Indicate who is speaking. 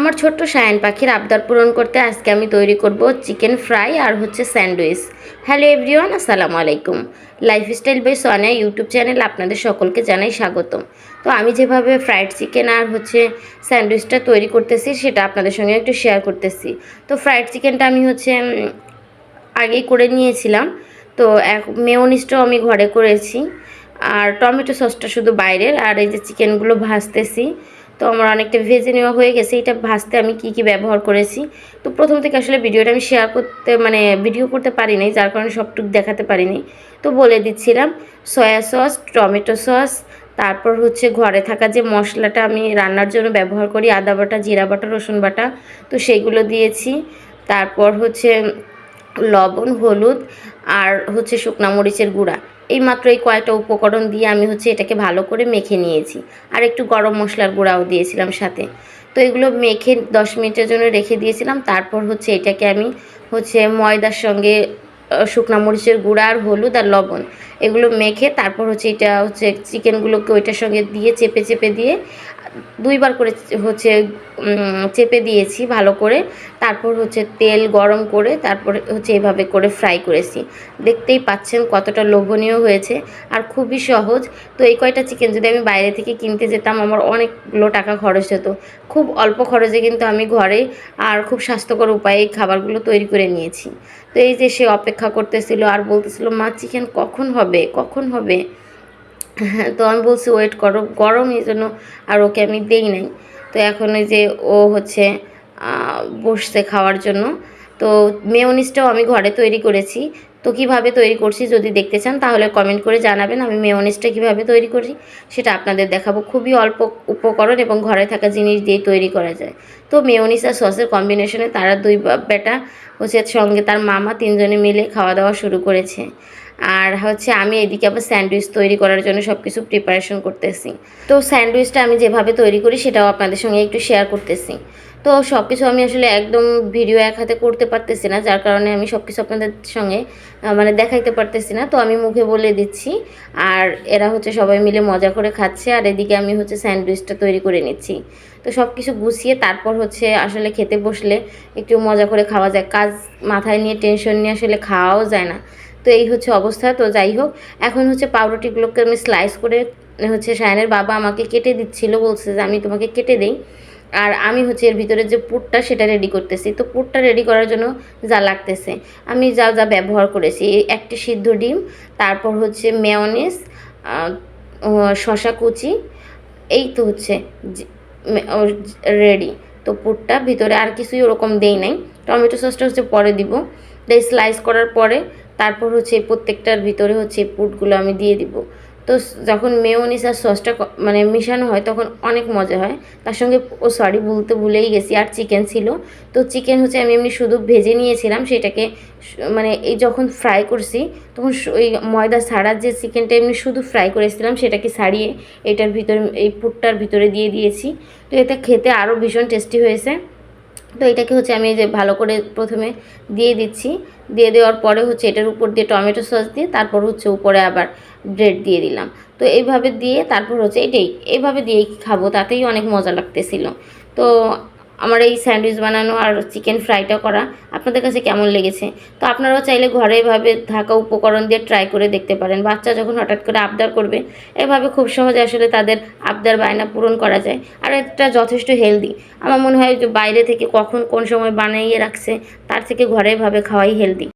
Speaker 1: আমার ছোট্ট সায়ন পাখির আবদার পূরণ করতে আজকে আমি তৈরি করব চিকেন ফ্রাই আর হচ্ছে স্যান্ডউইচ। হ্যালো এভরিওয়ান, আসসালামু আলাইকুম। Lifestyle by Sonia YouTube channel আপনাদের সকলকে জানাই স্বাগতম। তো আমি যেভাবে ফ্রাইড চিকেন আর হচ্ছে স্যান্ডউইচটা তৈরি করতেছি, সেটা আপনাদের সঙ্গে একটু শেয়ার করতেছি। তো ফ্রাইড চিকেনটা আমি হচ্ছে আগেই করে নিয়েছিলাম। তো এক মেয়নিসটাও আমি ঘরে করেছি। আর টমেটো সসটা শুধু বাইরের। আর এই যে চিকেনগুলো ভাজতেছি তো আমার অনেকটা ভেজে নেওয়া হয়ে গেছে। এটা ভাজতে আমি কি কি ব্যবহার করেছি? তো প্রথম থেকে আসলে ভিডিওটা আমি শেয়ার করতে মানে ভিডিও করতে পারিনি যার কারণে সবটুকু দেখাতে পারিনি তো বলে দিচ্ছিলাম সয়া সস টমেটো সস তারপর হচ্ছে ঘরে থাকা যে মশলাটা আমি রান্নার জন্য ব্যবহার করি, আদা বাটা, জিরা বাটা, রসুন বাটা, তো সেইগুলো দিয়েছি। তারপর হচ্ছে লবণ, হলুদ আর হচ্ছে শুকনা মরিচের গুঁড়া। এই মাত্র এই কয়েকটা উপকরণ দিয়ে আমি হচ্ছে এটাকে ভালো করে মেখে নিয়েছি। আর একটু গরম মশলার গুঁড়াও দিয়েছিলাম সাথে। তো এগুলো মেখে দশ মিনিটের জন্য রেখে দিয়েছিলাম। তারপর হচ্ছে এটাকে আমি হচ্ছে ময়দার সঙ্গে শুকনা মরিচের গুঁড়া আর হলুদ আর লবণ এগুলো মেখে তারপর হচ্ছে এটা হচ্ছে চিকেনগুলোকে ওইটার সঙ্গে দিয়ে চেপে চেপে দিয়ে দুইবার করে হচ্ছে চেপে দিয়েছি ভালো করে। তারপর হচ্ছে তেল গরম করে তারপরে হচ্ছে এভাবে করে ফ্রাই করেছি। দেখতেই পাচ্ছেন কতটা লোভনীয় হয়েছে আর খুবই সহজ। তো এই কয়টা চিকেন যদি আমি বাইরে থেকে কিনতে যেতাম, আমার অনেকগুলো টাকা খরচ হতো। খুব অল্প খরচে কিন্তু আমি ঘরে আর খুব স্বাস্থ্যকর উপায়ে খাবারগুলো তৈরি করে নিয়েছি। তো এই যে সে অপেক্ষা করতেছিল আর বলতেছিল, মা চিকেন কখন হবে? কখন হবে? তো আমি বলছি ওয়েট করো, গরম, এই জন্য আর ওকে আমি দেই নাই। তো এখন ওই যে ও হচ্ছে বসছে খাওয়ার জন্য। তো মেয়নিসটাও আমি ঘরে তৈরি করেছি। তো কীভাবে তৈরি করছি যদি দেখতে চান, তাহলে কমেন্ট করে জানাবেন আমি মেয়নিসটা কীভাবে তৈরি করি। সেটা আপনাদের দেখাবো। খুবই অল্প উপকরণ এবং ঘরে থাকা জিনিস দিয়ে তৈরি করা যায়। তো মেয়নিস আর সসের কম্বিনেশনে তারা দুই বেটা হচ্ছে সঙ্গে তার মামা তিনজনে মিলে খাওয়া দাওয়া শুরু করেছে। আর হচ্ছে আমি এদিকে আবার স্যান্ডউইচ তৈরি করার জন্য সব কিছু প্রিপারেশন করতেছি। তো স্যান্ডউইচটা আমি যেভাবে তৈরি করি সেটাও আপনাদের সঙ্গে একটু শেয়ার করতেছি। তো সব কিছু আমি আসলে একদম ভিডিও এক হাতে করতে পারতেছি না, যার কারণে আমি সব কিছু আপনাদের সঙ্গে মানে দেখাইতে পারতেছি না। তো আমি মুখে বলে দিচ্ছি, আর এরা হচ্ছে সবাই মিলে মজা করে খাচ্ছে, আর এদিকে আমি হচ্ছে স্যান্ডউইচটা তৈরি করে নিচ্ছি। তো সব কিছু গুছিয়ে তারপর হচ্ছে আসলে খেতে বসলে একটু মজা করে খাওয়া যায়। কাজ মাথায় নিয়ে টেনশন নিয়ে আসলে খাওয়াও যায় না। তো এই হচ্ছে অবস্থা। তো যাই হোক, এখন হচ্ছে পাউরুটিগুলোকে আমি স্লাইস করে হচ্ছে সায়নের বাবা আমাকে কেটে দিচ্ছিল, বলছে যে আমি তোমাকে কেটে দেই। আর আমি হচ্ছে এর ভিতরে যে পুরটা সেটা রেডি করতেছি। তো পুরটা রেডি করার জন্য যা লাগতেছে, আমি যা যা ব্যবহার করেছি একটি সিদ্ধ ডিম, তারপর হচ্ছে মেয়নিস শশা কুচি, এই তো হচ্ছে রেডি তো পুরটা ভিতরে আর কিছুই ওরকম দেই নাই। টমেটো সসটা হচ্ছে পরে দিব। দিয়ে স্লাইস করার পরে তারপর হচ্ছে প্রত্যেকটার ভিতরে হচ্ছে এই পুরগুলো আমি দিয়ে দিব। তো যখন মেয়োনিস আর সসটা মানে মিশানো হয়, তখন অনেক মজা হয়। তার সঙ্গে, ও সরি বলতে ভুলেই গেছি, আর চিকেন ছিল। তো চিকেন হচ্ছে আমি এমনি শুধু ভেজে নিয়েছিলাম, সেটাকে মানে এই যখন ফ্রাই করছি, তখন ওই ময়দা ছাড়ার যে চিকেনটা এমনি শুধু ফ্রাই করেছিলাম, সেটাকে ছাড়িয়ে এটার ভিতরে, এই পুরটার ভিতরে দিয়ে দিয়েছি। তো এটা খেতে আরও ভীষণ টেস্টি হয়েছে। তো এটাকে হচ্ছে আমি যে ভালো করে প্রথমে দিয়ে দিচ্ছি। দিয়ে দেওয়ার পরে হচ্ছে এটার উপর দিয়ে টমেটো সস দিয়ে তারপর হচ্ছে উপরে আবার ব্রেড দিয়ে দিলাম। তো এইভাবে দিয়ে তারপর হচ্ছে এটাই, এইভাবে দিয়েই খাব, তাতেই অনেক মজা লাগতেছিল। তো আমার এই স্যান্ডউইচ বানানো আর চিকেন ফ্রাইটা করা আপনাদের কাছে কেমন লেগেছে? তো আপনারাও চাইলে ঘরে এভাবে থাকা উপকরণ দিয়ে ট্রাই করে দেখতে পারেন। বাচ্চা যখন হঠাৎ করে আবদার করবে, এভাবে খুব সহজে আসলে তাদের আবদার বায়না পূরণ করা যায় আর এটা যথেষ্ট হেলদি আমার মনে হয় যে বাইরে থেকে কখন কোন সময় বানাইয়ে রাখছে, তার থেকে ঘরে এভাবে খাওয়াই হেলদি